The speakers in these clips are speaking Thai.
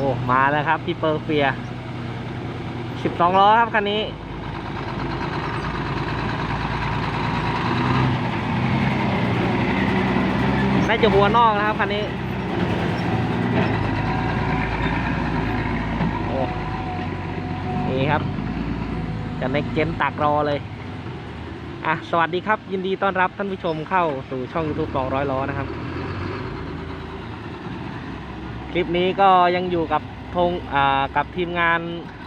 อ้มาแล้วครับพี่เปอร์เฟียสิบสองล้อครับคันนี้ น่าจะหัวนอกนะครับคันนี้โอ้นี่ครับจะเน็กเจนตักรอเลยอะสวัสดีครับ ยินดีต้อนรับท่านผู้ชมเข้าสู่ช่อง YouTube 200 ล้อนะครับ คลิปนี้ก็ยังอยู่กับธงอ่ากับทีมงาน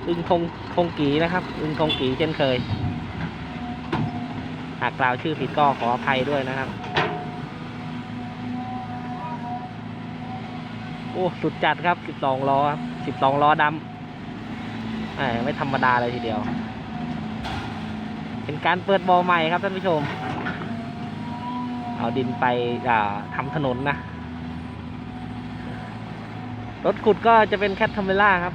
อึงธงธงกีนะครับอึงธงกีเช่นเคย หากกล่าวชื่อผิดก็ขออภัยด้วยนะครับ โอ้สุดจัดครับ 12 ล้อครับ12 ล้อดำไม่ธรรมดาเลยทีเดียว เป็นการเปิดบอใหม่ครับท่านผู้ชม เอาดินไปทำถนนนะ รถขุดก็จะเป็นแคทเทอร์เมล่าครับ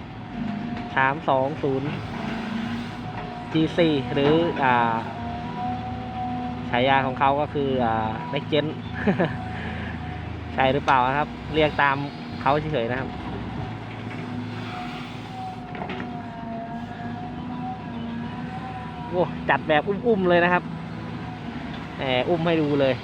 320 G4 หรืออ่าฉายาของเขาก็คืออ่า Next Gen ใช่หรือเปล่าครับ เรียกตามเขาเฉยๆนะครับโอ้จัดแบบอุ้มๆเลยนะครับแหมอุ้มให้ดูเลย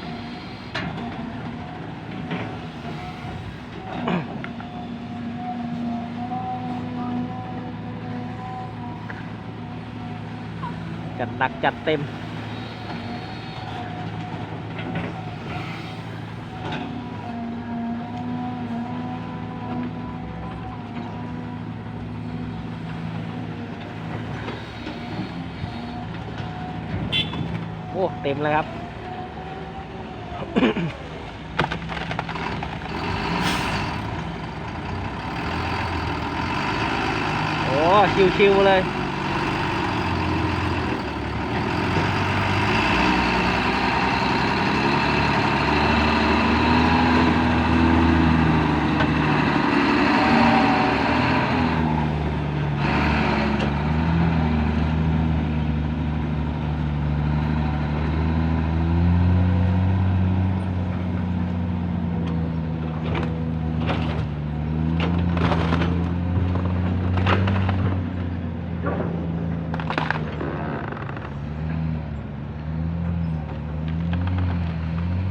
จัดหนักจัดเต็ม โอ้ เต็มเลยครับโอ้ชิวๆเลย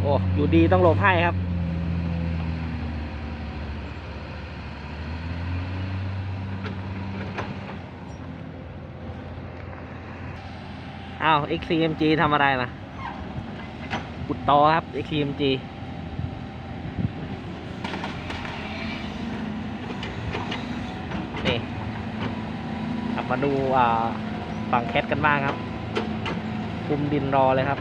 โอยู่ดีต้องหลบให้ครับ อ้าว XCMG ทำอะไรล่ะอุดต่อครับ XCMG นี่ขับมาดูฝั่งแคทกันบ้างครับคุมดินรอเลยครับ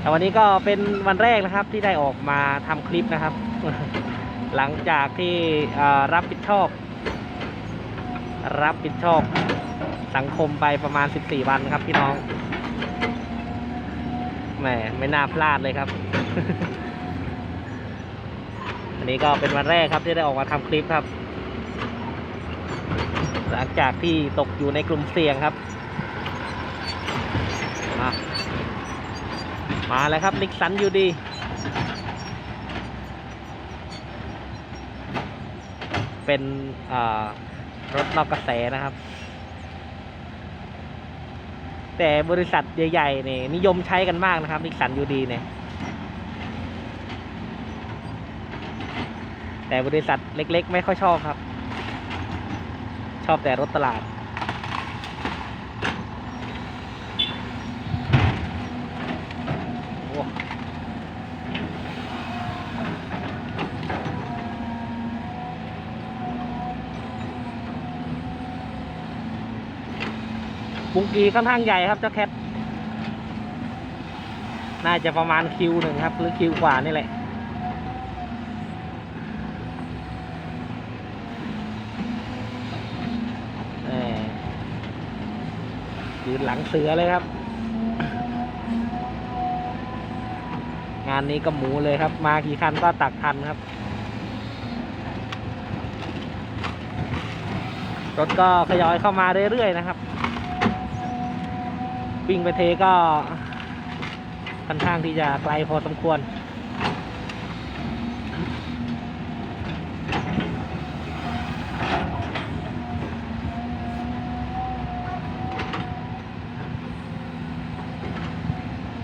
แต่วันนี้ก็เป็นวันแรกนะครับที่ได้ออกมาทำคลิปนะครับ หลังจากที่รับผิดชอบ รับผิดชอบสังคมไปประมาณ 14 วันครับพี่น้องแหมไม่น่าพลาดเลยครับ อันนี้ก็เป็นวันแรกครับที่ได้ออกมาทำคลิปครับ หลังจากที่ตกอยู่ในกลุ่มเสี่ยงครับมา มาแล้วครับนิกสันอยู่ดี เป็นรถนอกกระแสนะครับ แต่บริษัทใหญ่ๆนี่นิยมใช้กันมากนะครับนิกสันยูดีเนี่ยแต่บริษัทเล็ก ๆ ไม่ค่อยชอบครับ ชอบแต่รถตลาด บุงกีค่อนข้างใหญ่ครับเจ้าแคทน่าจะประมาณคิวหนึ่งครับ หรือคิวกว่านี่แหละ ยืนหลังเสือเลยครับ งานนี้ก็หมูเลยครับ มากี่คันก็ตักทันครับ รถก็ขยอยเข้ามาเรื่อยๆนะครับ วิ่งไปเทก็ค่อนข้างที่จะไกลพอสมควร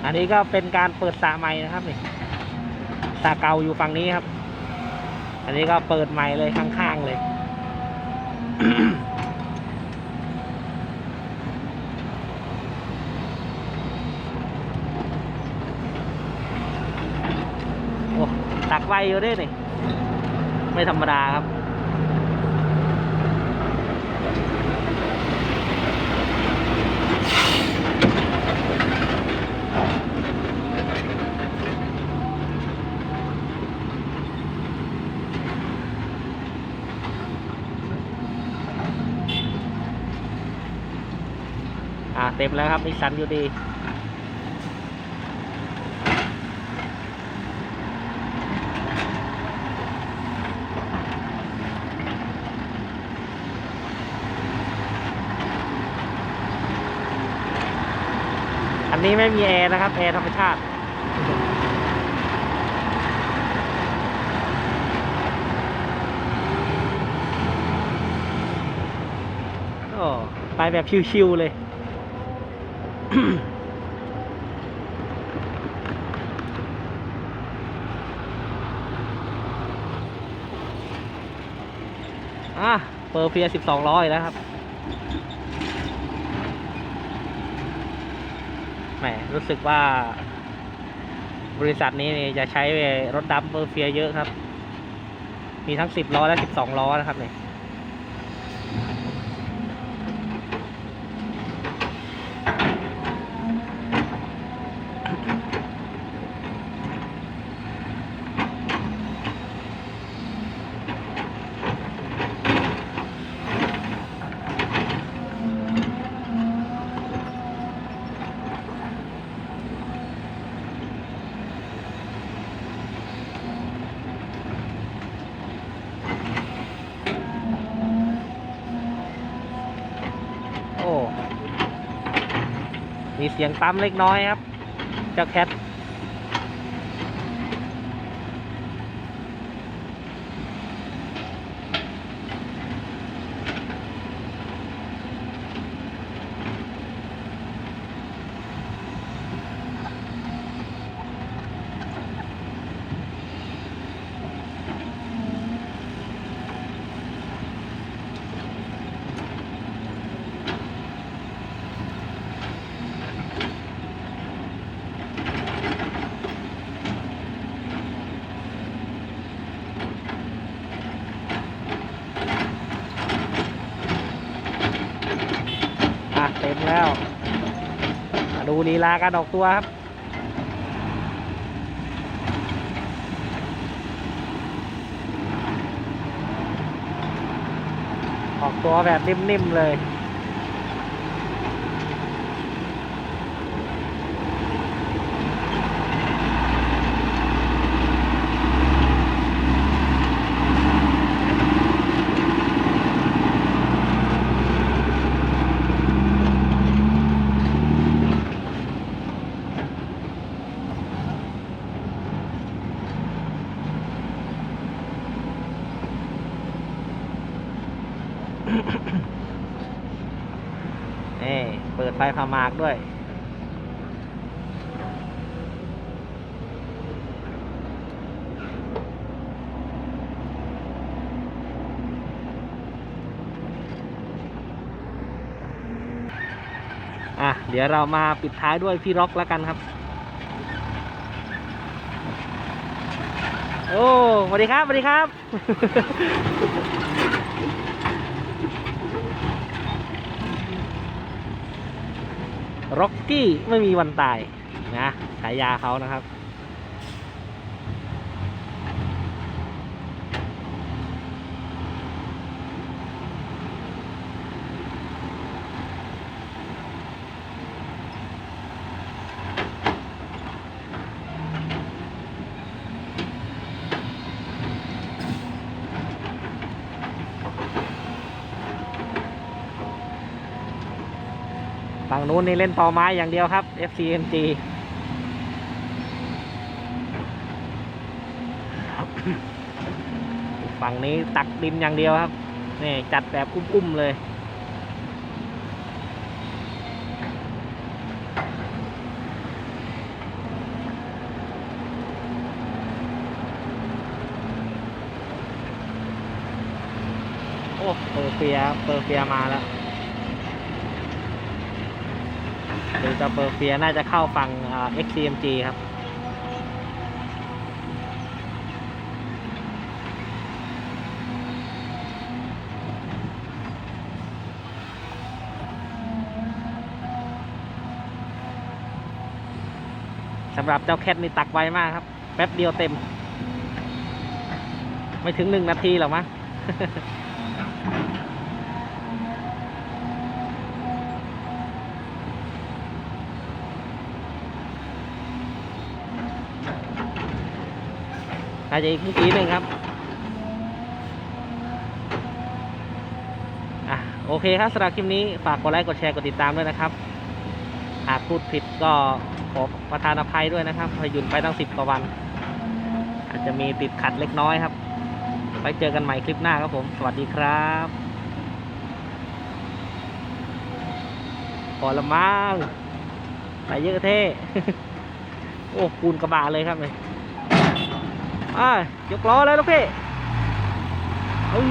อันนี้ก็เป็นการเปิดสาใหม่นะครับนี่สระเก่าอยู่ฝั่งนี้ครับ อันนี้ก็เปิดใหม่เลยข้างๆเลย ไวอยู่ด้วยนี่ ไม่ธรรมดาครับ อ่าเต็มแล้วครับนิสสันอยู่ดี นี้ไม่มีแอร์นะครับ แอร์ธรรมชาติ โอ้ไปแบบชิวๆเลยอะเปอร์เฟียสิบสองร้อยแล้วครับ แหมรู้สึกว่า บริษัทนี้จะใช้รถดัมเบอร์เฟียเยอะครับ มีทั้งสิบล้อและสิบสองล้อนะครับเนี่ย โอ้ มี เสียงปั๊มเล็กน้อยครับ เจ้าแคท ดูลีลาการออกตัวครับ ออกตัวแบบนิ่มๆเลย นี่เปิด ไฟพามากด้วย อะ เดี๋ยวเรามาปิดท้ายด้วยพี่ร็อกแล้วกันครับ โอ้สวัสดีครับสวัสดีครับ ร็อกกี้ไม่มีวันตายนะฉายาเขานะครับ ฝั่งนู้นนี่เล่นต่อไม้อย่างเดียวครับ FCMG ฝั่งนี้ตักดินอย่างเดียวครับ นี่จัดแบบกุ้มๆเลยโอ้เปอร์เฟียเปอร์เฟียมาแล้ว ดูจะเปอร์เฟียน่าจะเข้าฝั่งอ่า XCMG ครับสำหรับเจ้าแคทนี่ตักไวมากครับ แป๊บเดียวเต็ม ไม่ถึงหนึ่งนาทีหรอมั้ง อาจจะอีกเมื่อกี้หนึ่งครับ อะโอเคครับสำหรับคลิปนี้ฝากกดไลค์กดแชร์กดติดตามด้วยนะครับ หากพูดผิดก็ขอประทานอภัยด้วยนะครับพยุนไปตั้งสิบกว่าวัน อาจจะมีติดขัดเล็กน้อยครับไว้เจอกันใหม่คลิปหน้าครับผม สวัสดีครับพอละมั้งไปเยอะเท่ โอ้ปูนกระบะเลยครับเลย อ่ายกล้อเลยลูกพี่เอ้ย